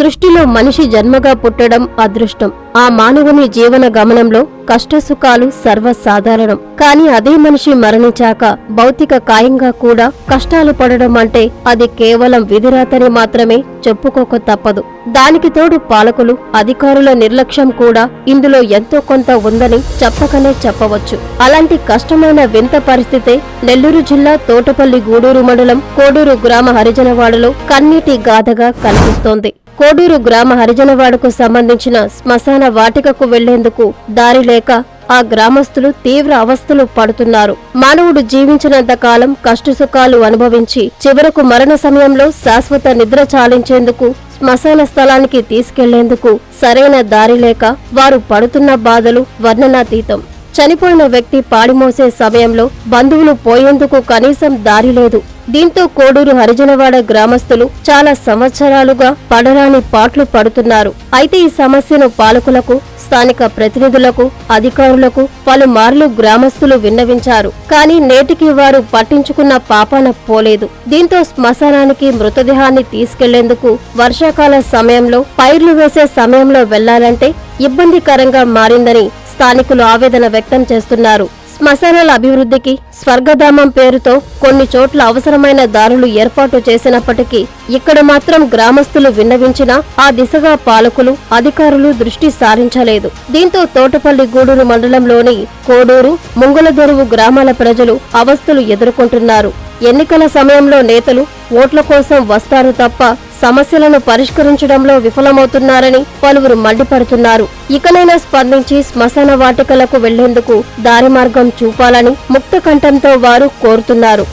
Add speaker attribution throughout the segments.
Speaker 1: సృష్టిలో మనిషి జన్మగా పుట్టడం అదృష్టం. ఆ మానవుని జీవన గమనంలో కష్టసుఖాలు సర్వసాధారణం. కాని అదే మనిషి మరణించాక భౌతిక కాయంగా కూడా కష్టాలు పడడం అంటే అది కేవలం విధిరాతని మాత్రమే చెప్పుకోక తప్పదు. దానికి తోడు పాలకులు అధికారుల నిర్లక్ష్యం కూడా ఇందులో ఎంతో కొంత ఉందని చెప్పకనే చెప్పవచ్చు. అలాంటి కష్టమైన వింత పరిస్థితే నెల్లూరు జిల్లా తోటపల్లి గూడూరు మండలం కోడూరు గ్రామ హరిజనవాడలో కన్నీటి గాథగా కనిపిస్తోంది. కోడూరు గ్రామ హరిజనవాడకు సంబంధించిన శ్మశాన వాటికకు వెళ్ళేందుకు దారి లేక ఆ గ్రామస్తులు తీవ్ర అవస్థలు పడుతున్నారు. మానవుడు జీవించినంత కాలం కష్టసుఖాలు అనుభవించి చివరకు మరణ సమయంలో శాశ్వత నిద్ర చాలించేందుకు శ్మశాన స్థలానికి తీసుకెళ్ళేందుకు సరైన దారి లేక వారు పడుతున్న బాధలు వర్ణనాతీతం. చనిపోయిన వ్యక్తి పాడిమోసే సమయంలో బంధువులు పోయేందుకు కనీసం దారి లేదు. దీంతో కోడూరు హరిజనవాడ గ్రామస్తులు చాలా సంవత్సరాలుగా పడరాని పాట్లు పడుతున్నారు. అయితే ఈ సమస్యను పాలకులకు స్థానిక ప్రతినిధులకు అధికారులకు పలుమార్లు గ్రామస్తులు విన్నవించారు. కానీ నేటికి వారు పట్టించుకున్న పాపాన పోలేదు. దీంతో శ్మశానానికి మృతదేహాన్ని తీసుకెళ్ళేందుకు వర్షాకాల సమయంలో పైర్లు వేసే సమయంలో వెళ్ళాలంటే ఇబ్బందికరంగా మారిందని స్థానికులు ఆవేదన వ్యక్తం చేస్తున్నారు. శ్మశానాల అభివృద్ధికి స్వర్గధామం పేరుతో కొన్ని చోట్ల అవసరమైన దారులు ఏర్పాటు చేసినప్పటికీ ఇక్కడ మాత్రం గ్రామస్తులు విన్నవించినా ఆ దిశగా పాలకులు అధికారులు దృష్టి సారించలేదు. దీంతో తోటపల్లి గూడూరు మండలంలోని కోడూరు ముంగులదొరువు గ్రామాల ప్రజలు అవస్థలు ఎదుర్కొంటున్నారు. ఎన్నికల సమయంలో నేతలు ఓట్ల కోసం వస్తారు తప్ప సమస్యలను పరిష్కరించడంలో విఫలమవుతున్నారని పలువురు మండిపడుతున్నారు. ఇకనైనా స్పందించి శ్మశాన వాటికలకు వెళ్ళేందుకు దారి మార్గం చూపాలని ముక్త కంఠంతో వారు కోరుతున్నారు.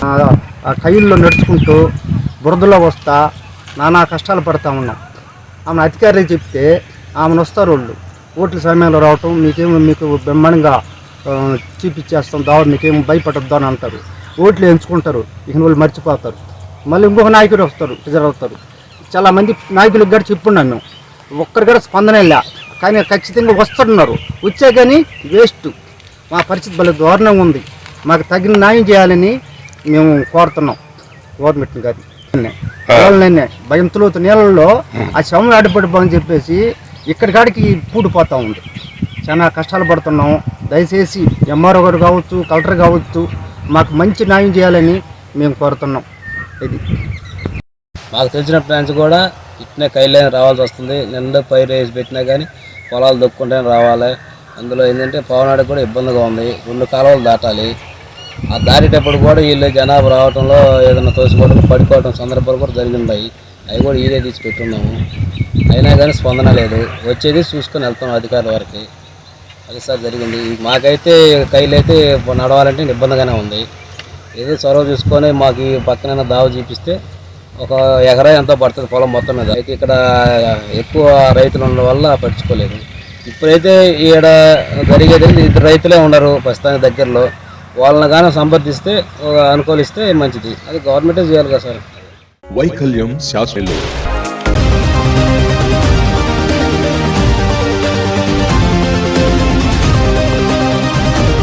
Speaker 2: ఆ- కయ్యిల్లో నడుచుకుంటూ బురదలో వస్తా నానా కష్టాలు పడతా ఉన్నాం. ఆమె అధికారులు చెప్తే ఆమెను వస్తారు వాళ్ళు. ఓట్ల సమయంలో రావటం మీకేమో మీకు బ్రహ్మాండంగా చూపించేస్తాం దావ మీకేమో భయపడద్దు అని అంటారు. ఓట్లు ఎంచుకుంటారు. ఇక వాళ్ళు మర్చిపోతారు. మళ్ళీ ఇంకొక నాయకుడు వస్తారు అవుతారు చాలా మంది నాయకులకు కూడా చెప్పున్నాను మేము ఒక్కరు కూడా స్పందన లే కానీ ఖచ్చితంగా వస్తున్నారు. వచ్చే కానీ వేస్ట్ మా పరిస్థితి భలే దారుణంగా ఉంది. మాకు తగిన న్యాయం చేయాలని మేము కోరుతున్నాం. గవర్నమెంట్ గారి వాళ్ళనే భయంతో నీళ్ళల్లో ఆ. శవం అడ్డుపడిపోని చెప్పేసి ఇక్కడి కాడికి పూడిపోతా ఉంది. చాలా కష్టాలు పడుతున్నాం. దయచేసి ఎంఆర్ఓ గారు కావచ్చు కలెక్టర్ కావచ్చు మాకు మంచి న్యాయం చేయాలని మేము కోరుతున్నాం. ఇది.
Speaker 3: మాకు తెలిసిన ప్లాన్స్ కూడా ఇట్నే కైలైన రావాల్సి వస్తుంది. నిండా పైరు వేసి పెట్టినా కానీ పొలాలు దొక్కుంటే రావాలి. అందులో ఏంటంటే పవనాడికి కూడా ఇబ్బందిగా ఉంది. రెండు కాలువలు దాటాలి. ఆ దాటేటప్పుడు కూడా వీళ్ళు జనాభా రావడంలో ఏదైనా తోసుకోవడం పడిపోవడం సందర్భాలు కూడా జరిగినాయి అవి కూడా ఈడే తీసి పెట్టున్నాము. అయినా కానీ స్పందన లేదు. వచ్చేది చూసుకొని వెళ్తాం అధికారుల వరకు. అది సార్ జరిగింది. మాకైతే కైలు అయితే నడవాలంటే ఇబ్బందిగానే ఉంది. ఏదో చొరవ చూసుకొని మాకు ఈ పక్కన దావ చూపిస్తే ఒక ఎకరా ఎంతో పడుతుంది పొలం మొత్తం మీద. అయితే ఇక్కడ ఎక్కువ రైతులు ఉండడం వల్ల పట్టించుకోలేదు. ఇప్పుడైతే ఈడ జరిగేది ఇద్దరు రైతులే ఉన్నారు ప్రస్తుతానికి దగ్గరలో. వాళ్ళని కానీ సంప్రదిస్తే ఒక అనుకూలిస్తే మంచిది. అది గవర్నమెంటే చేయాలి కదా సార్.
Speaker 4: వైకల్యం శాస్త్రంలో